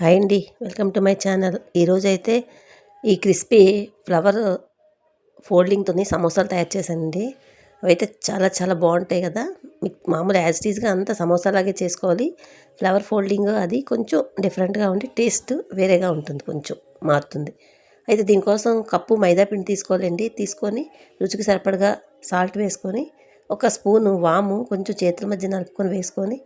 Hi అండి. Welcome to my channel. ఈరోజైతే ఈ క్రిస్పీ ఫ్లవర్ ఫోల్డింగ్తోని సమోసాలు తయారు చేశానండి. అవైతే చాలా చాలా బాగుంటాయి కదా. మీకు మామూలు యాజ్ టీజ్గా అంతా సమోసాలాగే చేసుకోవాలి. ఫ్లవర్ ఫోల్డింగ్ అది కొంచెం డిఫరెంట్గా ఉండి టేస్ట్ వేరేగా ఉంటుంది కొంచెం మారుతుంది. అయితే దీనికోసం కప్పు మైదా పిండి తీసుకోవాలండి. తీసుకొని రుచికి సరిపడగా సాల్ట్ వేసుకొని ఒక స్పూను వాము కొంచెం చేతుల మధ్య నలుపుకొని వేసుకొని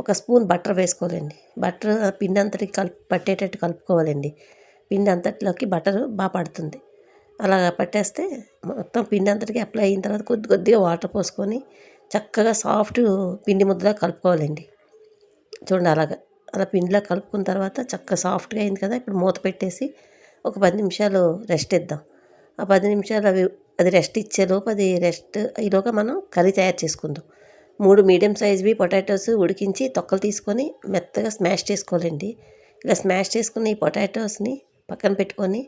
ఒక స్పూన్ బటర్ వేసుకోవాలండి. బటర్ పిండి అంతటికి కలిపి పట్టేటట్టు కలుపుకోవాలండి. పిండి అంతటిలోకి బటర్ బాగా పడుతుంది. అలా పట్టేస్తే మొత్తం పిండి అంతటికి అప్లై అయిన తర్వాత కొద్ది కొద్దిగా వాటర్ పోసుకొని చక్కగా సాఫ్ట్ పిండి ముద్దలా కలుపుకోవాలండి. చూడండి అలాగా అలా పిండిలో కలుపుకున్న తర్వాత చక్కగా సాఫ్ట్గా అయింది కదా ఇప్పుడు మూత పెట్టేసి ఒక పది నిమిషాలు రెస్ట్ ఇద్దాం. ఆ పది నిమిషాలు అవి అది రెస్ట్ ఇచ్చేలోపు అది రెస్ట్ ఈలోగా మనం కర్రీ తయారు చేసుకుందాం. మూడు మీడియం సైజ్వి పొటాటోస్ ఉడికించి తొక్కలు తీసుకొని మెత్తగా స్మాష్ చేసుకోవాలండి. ఇలా స్మాష్ చేసుకున్న ఈ పొటాటోస్ని పక్కన పెట్టుకొని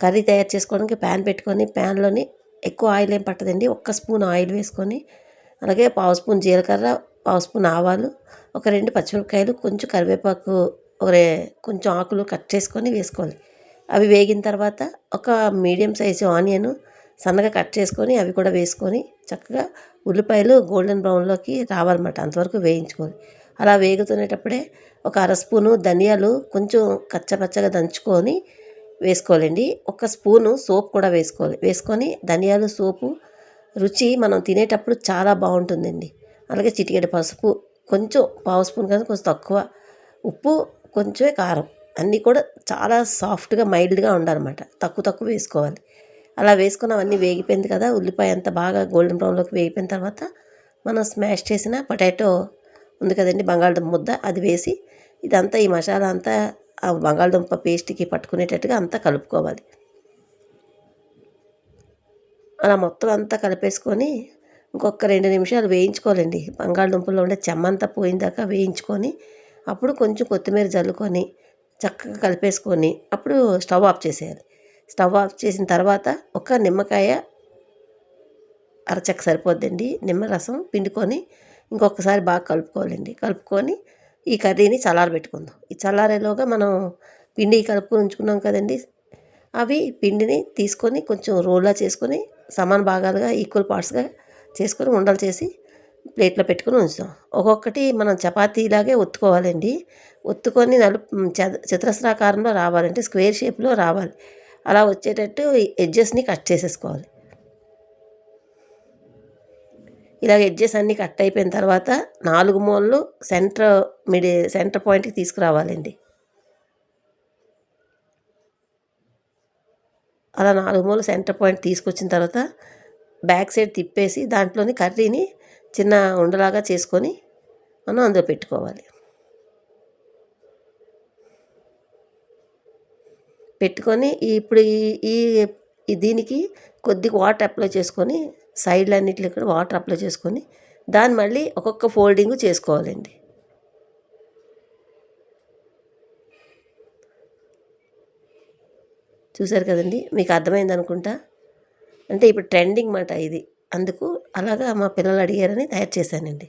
కర్రీ తయారు చేసుకోవడానికి ప్యాన్ పెట్టుకొని ప్యాన్లోని ఎక్కువ ఆయిల్ ఏం పట్టదండి. ఒక్క స్పూన్ ఆయిల్ వేసుకొని అలాగే పావు స్పూన్ జీలకర్ర పావు స్పూన్ ఆవాలు ఒక రెండు పచ్చిమిరపకాయలు కొంచెం కరివేపాకు ఒక కొంచెం ఆకులు కట్ చేసుకొని వేసుకోవాలి. అవి వేగిన తర్వాత ఒక మీడియం సైజు ఆనియన్ సన్నగా కట్ చేసుకొని అవి కూడా వేసుకొని చక్కగా ఉల్లిపాయలు గోల్డెన్ బ్రౌన్లోకి రావాలన్నమాట. అంతవరకు వేయించుకోవాలి అలా వేగుతునేటప్పుడే ఒక అర స్పూను ధనియాలు కొంచెం కచ్చపచ్చగా దంచుకొని వేసుకోవాలండి. ఒక స్పూను సోప్ కూడా వేసుకోవాలి. వేసుకొని ధనియాలు సోపు రుచి మనం తినేటప్పుడు చాలా బాగుంటుందండి. అలాగే చిటికెడు పసుపు కొంచెం పావు స్పూన్ కానీ కొంచెం తక్కువ ఉప్పు కొంచెమే కారం. అన్నీ కూడా చాలా సాఫ్ట్గా మైల్డ్గా ఉండాలన్నమాట. తక్కువ తక్కువ వేసుకోవాలి. అలా వేసుకున్నవన్నీ వేగిపోయింది కదా ఉల్లిపాయ అంతా బాగా గోల్డెన్ బ్రౌన్లోకి వేగిపోయిన తర్వాత మనం స్మాష్ చేసిన పొటాటో ఉంది కదండి బంగాళదుంప ముద్ద అది వేసి ఇదంతా ఈ మసాలా అంతా ఆ బంగాళదుంప పేస్ట్కి పట్టుకునేటట్టుగా అంతా కలుపుకోవాలి. అలా మొత్తం అంతా కలిపేసుకొని ఇంకొక రెండు నిమిషాలు వేయించుకోవాలండి. బంగాళదుంపలో ఉండే చెమ్మంతా పోయిందాకా వేయించుకొని అప్పుడు కొంచెం కొత్తిమీర జల్లుకొని చక్కగా కలిపేసుకొని అప్పుడు స్టవ్ ఆఫ్ చేసేయాలి. స్టవ్ ఆఫ్ చేసిన తర్వాత ఒక నిమ్మకాయ అరచక్క సరిపోద్దండి. నిమ్మరసం పిండుకొని ఇంకొకసారి బాగా కలుపుకోవాలండి. కలుపుకొని ఈ కర్రీని చల్లారబెట్టుకుందాం. ఈ చల్లారేలోగా మనం పిండి కలుపుకొని ఉంచుకున్నాం కదండి. అవి పిండిని తీసుకొని కొంచెం రోల్లా చేసుకొని సమాన భాగాలుగా ఈక్వల్ పార్ట్స్గా చేసుకొని ఉండలు చేసి ప్లేట్లో పెట్టుకొని ఉంచుతాం ఒక్కొక్కటి మనం చపాతీలాగే ఒత్తుకోవాలండి. ఒత్తుకొని నలుపు చతురస్రాకారంలో రావాలంటే స్క్వేర్ షేప్లో రావాలి. అలా వచ్చేటట్టు ఎడ్జెస్ని కట్ చేసేసుకోవాలి. ఇలాగ ఎడ్జెస్ అన్నీ కట్ అయిపోయిన తర్వాత నాలుగు మూలలు సెంటర్ మిడి సెంటర్ పాయింట్కి తీసుకురావాలండి. అలా నాలుగు మూలలు సెంటర్ పాయింట్ తీసుకొచ్చిన తర్వాత బ్యాక్ సైడ్ తిప్పేసి దాంట్లోని కర్రీని చిన్న ఉండలాగా చేసుకొని మనం అందులో పెట్టుకోవాలి. పెట్టుకొని ఇప్పుడు ఈ ఈ దీనికి కొద్దిగా వాటర్ అప్లై చేసుకొని సైడ్లు అన్నింటిలో కూడా వాటర్ అప్లై చేసుకొని దాన్ని మళ్ళీ ఒక్కొక్క ఫోల్డింగ్ చేసుకోవాలండి. చూసారు కదండి? మీకు అర్థమైంది అనుకుంటా? అంటే ఇప్పుడు ట్రెండింగ్ మాట ఇది. అందుకు అలాగా మా పిల్లలు అడిగారని తయారు చేశానండి.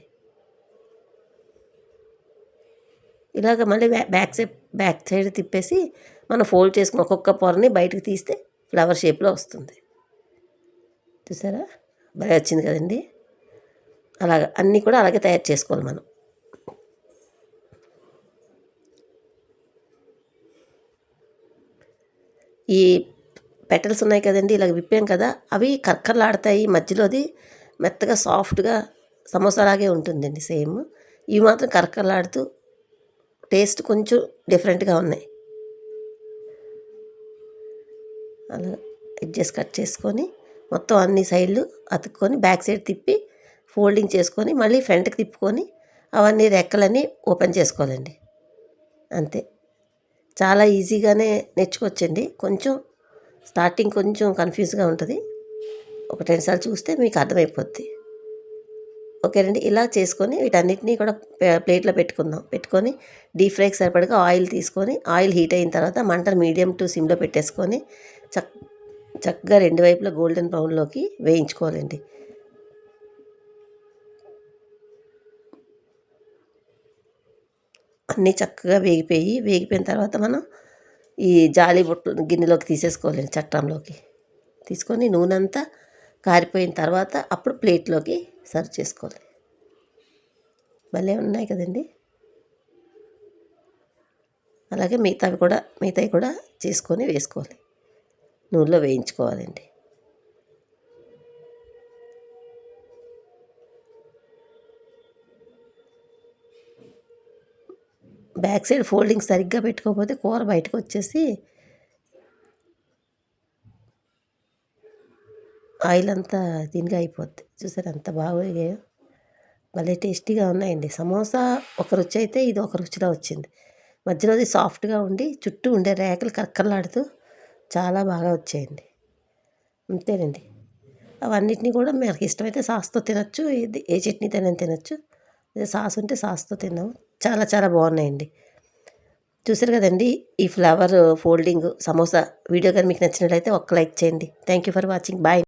ఇలాగ మళ్ళీ బ్యాక్ సైడ్ బ్యాక్ సైడ్ తిప్పేసి మనం ఫోల్డ్ చేసుకుని ఒక్కొక్క పొరని బయటకు తీస్తే ఫ్లవర్ షేప్లో వస్తుంది. చూసారా? బాగా వచ్చింది కదండి? అలాగ అన్నీ కూడా అలాగే తయారు చేసుకోవాలి మనం. ఈ పెటల్స్ ఉన్నాయి కదండి ఇలాగ విప్పాం కదా అవి కర్కర్లాడతాయి. మధ్యలోది మెత్తగా సాఫ్ట్గా సమోసాలాగే ఉంటుందండి సేమ్. ఇవి మాత్రం కరకరలాడుతూ టేస్ట్ కొంచెం డిఫరెంట్గా ఉన్నాయి. అలా ఎడ్జెస్ కట్ చేసుకొని మొత్తం అన్ని సైడ్లు అతుక్కొని బ్యాక్ సైడ్ తిప్పి ఫోల్డింగ్ చేసుకొని మళ్ళీ ఫ్రంట్కి తిప్పుకొని అవన్నీ రెక్కలన్నీ ఓపెన్ చేసుకోవాలండి. అంతే. చాలా ఈజీగానే నేర్చుకోవచ్చండి. కొంచెం స్టార్టింగ్ కొంచెం కన్ఫ్యూజ్గా ఉంటుంది. ఒక రెండుసార్లు చూస్తే మీకు అర్థమైపోద్ది. ఓకేనండి ఇలా చేసుకొని వీటన్నిటినీ కూడా ప్లేట్లో పెట్టుకుందాం. పెట్టుకొని డీప్ ఫ్రైకి సరిపడగా ఆయిల్ తీసుకొని ఆయిల్ హీట్ అయిన తర్వాత మంటను మీడియం టు సిమ్లో పెట్టేసుకొని చక్ చక్కగా రెండు వైపులా గోల్డెన్ బ్రౌన్లోకి వేయించుకోవాలండి. అన్నీ చక్కగా వేగిపోయి వేగిపోయిన తర్వాత మనం ఈ జాలి బుట్ట గిన్నెలోకి తీసేసుకోవాలండి చట్టంలోకి తీసుకొని నూనె అంతా కారిపోయిన తర్వాత అప్పుడు ప్లేట్లోకి సర్వ్ చేసుకోవాలి. భలే ఉన్నాయి కదండి. అలాగే మిగతావి కూడా మిగతావి కూడా చేసుకొని వేసుకోవాలి. నూనెలో వేయించుకోవాలండి. బ్యాక్ సైడ్ ఫోల్డింగ్ సరిగ్గా పెట్టుకోకపోతే కూర బయటకు వచ్చేసి ఆయిల్ అంతా దీనిగా అయిపోద్ది. చూసారు అంత బాగా భలే టేస్టీగా ఉన్నాయండి. సమోసా ఒక రుచి అయితే ఇది ఒక రుచిలో వచ్చింది. మధ్యలోది సాఫ్ట్గా ఉండి చుట్టూ ఉండే రేకలు కక్కర్లాడుతూ చాలా బాగా వచ్చాయండి. అంతేనండి. అవన్నిటిని కూడా మనకి ఇష్టమైతే సాస్తో తినచ్చు. ఇది ఏ చట్నీతోనే తినచ్చు. అదే సాస్ ఉంటే సాస్తో తిన్నాము. చాలా చాలా బాగున్నాయండి. చూసారు కదండి ఈ ఫ్లవర్ ఫోల్డింగ్ సమోసా వీడియో కానీ మీకు నచ్చినట్లయితే ఒక్క లైక్ చేయండి. Thank you for watching. Bye.